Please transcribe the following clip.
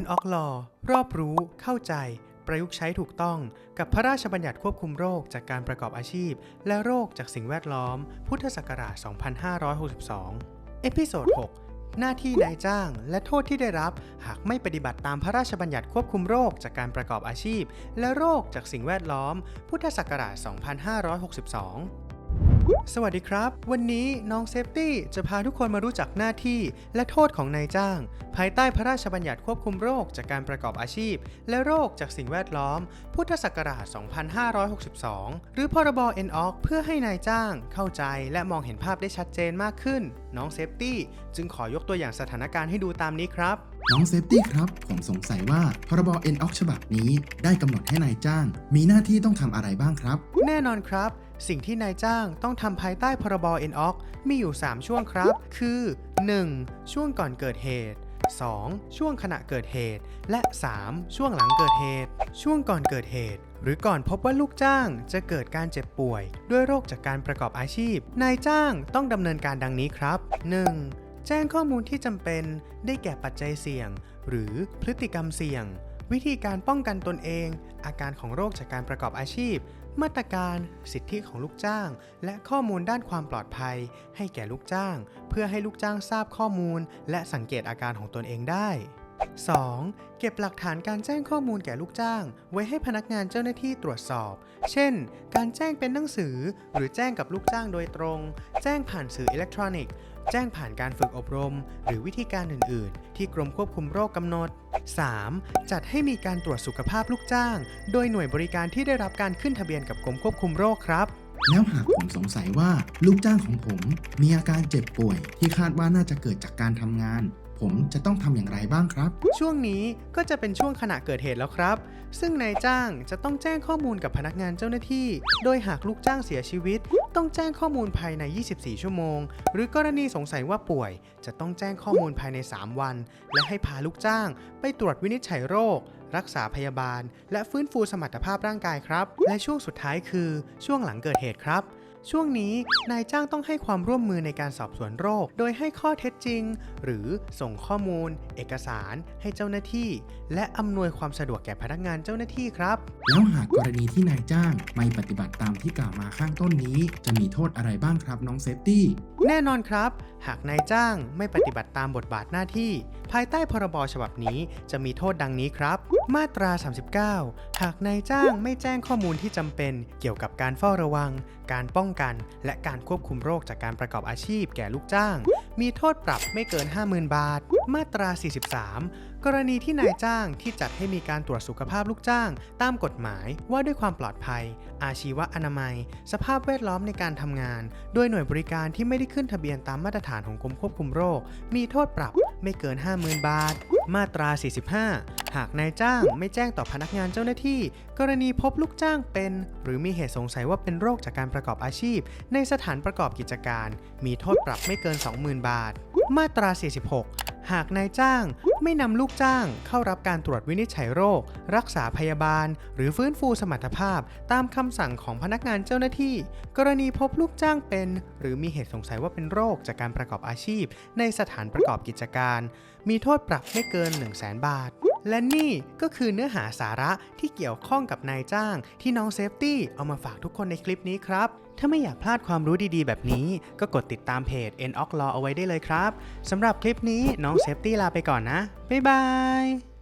n o c Law รอบรู้เข้าใจ ประยุกต์ใช้ถูกต้องกับพระราชบัญญัติควบคุมโรคจากการประกอบอาชีพ และโรคจากสิ่งแวดล้อม พุทธศักราช 2562 เอพิโซด 6 หน้าที่นายจ้าง และโทษที่ได้รับ หากไม่ปฏิบัติตามพระราชบัญญัติควบคุมโรคจากการประกอบอาชีพ และโรคจากสิ่งแวดล้อม พุทธศักราช 2562 สวัสดีครับ วันนี้น้องเซฟตี้จะพาทุกคนมารู้จักหน้าที่และโทษของนายจ้าง ภายใต้พระราชบัญญัติควบคุมโรคจากการประกอบอาชีพ และโรคจากสิ่งแวดล้อม พุทธศักราช 2562 หรือพรบ n o c เพื่อให้นายจ้างเข้าใจและมองเห็นภาพได้ชัดเจนมากขึ้น น้องเซฟตี้จึงขอยกตัวอย่างสถานการณ์ให้ดูตามนี้ครับน้องเซฟตี้ครับ ผมสงสัยว่าพรบ n o x ฉบับนี้ได้กำหนดให้นายจ้าง มีหน้าที่ต้องทำอะไรบ้างครับ แน่นอนครับ สิ่งที่นายจ้างต้องทำภายใต้พรบ n o c มีอยู่ 3 ช่วงครับ คือ 1. ช่วงก่อนเกิดเหตุ 2. ช่วงขณะเกิดเหตุ และ 3. ช่วงหลังเกิดเหตุ ช่วงก่อนเกิดเหตุ หรือก่อนพบว่าลูกจ้างจะเกิดการเจ็บป่วย ด้วยโรคจากการประกอบอาชีพ นายจ้างต้องดำเนินการดังนี้ครับ 1. แจ้งข้อมูลที่จำเป็นได้แก่ปัจจัยเสี่ยง หรือพฤติกรรมเสี่ยง วิธีการป้องกันตนเอง อาการของโรคจากการประกอบอาชีพ มาตรการ สิทธิของลูกจ้าง และข้อมูลด้านความปลอดภัย ให้แก่ลูกจ้าง เพื่อให้ลูกจ้างทราบข้อมูล และสังเกตอาการของตนเองได้ 2. เก็บหลักฐานการแจ้งข้อมูลแก่ลูกจ้าง ไว้ให้พนักงานเจ้าหน้าที่ตรวจสอบ เช่น การแจ้งเป็นหนังสือ หรือแจ้งกับลูกจ้างโดยตรง แจ้งผ่านสื่ออิเล็กทรอนิกส์ แจ้งผ่านการฝึกอบรม หรือวิธีการอื่น ๆ ที่กรมควบคุมโรคกำหนด 3. จัดให้มีการตรวจสุขภาพลูกจ้าง โดยหน่วยบริการที่ได้รับการขึ้นทะเบียนกับกรมควบคุมโรคครับแล้วหากผมสงสัยว่าลูกจ้างของผมมีอาการเจ็บป่วย ที่คาดว่าน่าจะเกิดจากการทำงาน ผมจะต้องทำอย่างไรบ้างครับ ช่วงนี้ก็จะเป็นช่วงขณะเกิดเหตุแล้วครับ ซึ่งนายจ้างจะต้องแจ้งข้อมูลกับพนักงานเจ้าหน้าที่ โดยหากลูกจ้างเสียชีวิต ต้องแจ้งข้อมูลภายใน 24 ชั่วโมง หรือกรณีสงสัยว่าป่วย จะต้องแจ้งข้อมูลภายใน 3 วัน และให้พาลูกจ้าง ไปตรวจวินิจฉัยโรค รักษาพยาบาล และฟื้นฟูสมรรถภาพร่างกายครับ และช่วงสุดท้ายคือ ช่วงหลังเกิดเหตุครับ ช่วงนี้นายจ้างต้องให้ความร่วมมือในการสอบสวนโรค โดยให้ข้อเท็จจริง หรือส่งข้อมูล เอกสารให้เจ้าหน้าที่ และอำนวยความสะดวกแก่พนักงานเจ้าหน้าที่ครับ แล้วหากกรณีที่นายจ้างไม่ปฏิบัติตามที่กล่าวมาข้างต้นนี้ จะมีโทษอะไรบ้างครับน้องเซฟตี้แน่นอนครับ หากนายจ้างไม่ปฏิบัติตามบทบาทหน้าที่ ภายใต้พรบฉบับนี้จะมีโทษดังนี้ครับ มาตรา 39 หากนายจ้างไม่แจ้งข้อมูลที่จำเป็น เกี่ยวกับการเฝ้าระวัง การป้องกัน และการควบคุมโรคจากการประกอบอาชีพแก่ลูกจ้าง มีโทษปรับไม่เกิน 50,000 บาท มาตรา 43 กรณีที่นายจ้างที่จัดให้มีการตรวจสุขภาพลูกจ้าง ตามกฎหมายว่าด้วยความปลอดภัย อาชีวะอนามัย สภาพแวดล้อมในการทำงาน โดยหน่วยบริการที่ไม่ได้ขึ้นทะเบียนตามมาตรฐานของกรมควบคุมโรค มีโทษปรับไม่เกิน 50,000 บาท มาตรา 45 หากนายจ้างไม่แจ้งต่อพนักงานเจ้าหน้าที่ กรณีพบลูกจ้างเป็น หรือมีเหตุสงสัยว่าเป็นโรคจากการประกอบอาชีพ ในสถานประกอบกิจการ มีโทษปรับไม่เกิน 20,000 บาท มาตรา 46 หากนายจ้าง ไม่นำลูกจ้างเข้ารับการตรวจวินิจฉัยโรค รักษาพยาบาล หรือฟื้นฟูสมรรถภาพ ตามคำสั่งของพนักงานเจ้าหน้าที่ กรณีพบลูกจ้างเป็น หรือมีเหตุสงสัยว่าเป็นโรคจากการประกอบอาชีพ ในสถานประกอบกิจการ มีโทษปรับไม่เกิน 1 0 0 0 0แบาท และนี่ก็คือเนื้อหาสาระที่เกี่ยวข้องกับนายจ้าง ที่น้องเซฟตี้เอามาฝากทุกคนในคลิปนี้ครับ ถ้าไม่อยากพลาดความรู้ดีๆ แบบนี้ ก็กดติดตามเพจ n o c Law เอาไว้ได้เลยครับสำหรับคลิปนี้น้องเซฟตี้ลาไปก่อนนะ บ๊ายบาย